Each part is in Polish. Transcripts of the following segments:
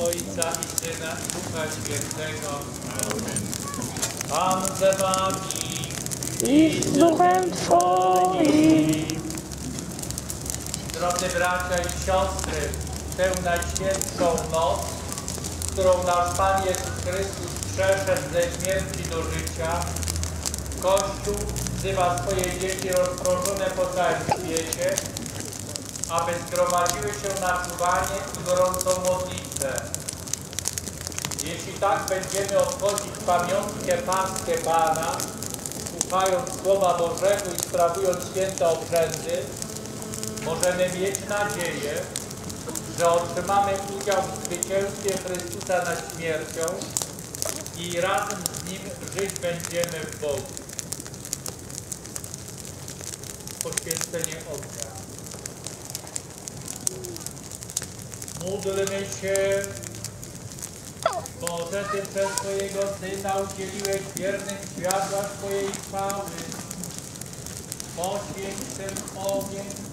Ojca i Syna Ducha Świętego. Amen. Pan ze wami i z duchem Twoim. Drodzy bracia i siostry, tę najświętszą noc którą nasz Pan Jezus Chrystus przeszedł ze śmierci do życia, Kościół wzywa swoje dzieci rozproszone po całym świecie, aby zgromadziły się na czuwanie i gorącą modlitwę. Jeśli tak będziemy obchodzić pamiątkę Paskę Pana, słuchając Słowa Bożego i sprawując święte obrzędy, możemy mieć nadzieję, że otrzymamy udział w zwycięstwie Chrystusa nad śmiercią i razem z Nim żyć będziemy w Bogu. Poświęcenie ognia. Módlmy się, Boże, Ty przez swojego Syna udzieliłeś wiernym światła swojej chwały. Poświęć ten ogień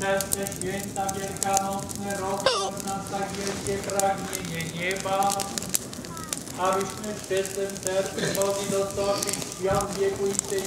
i te święta wielkanocne rozkosz nas tak wielkie pragnienie nieba, abyśmy z czystym sercem mogli dostąpić świąt wiekuistej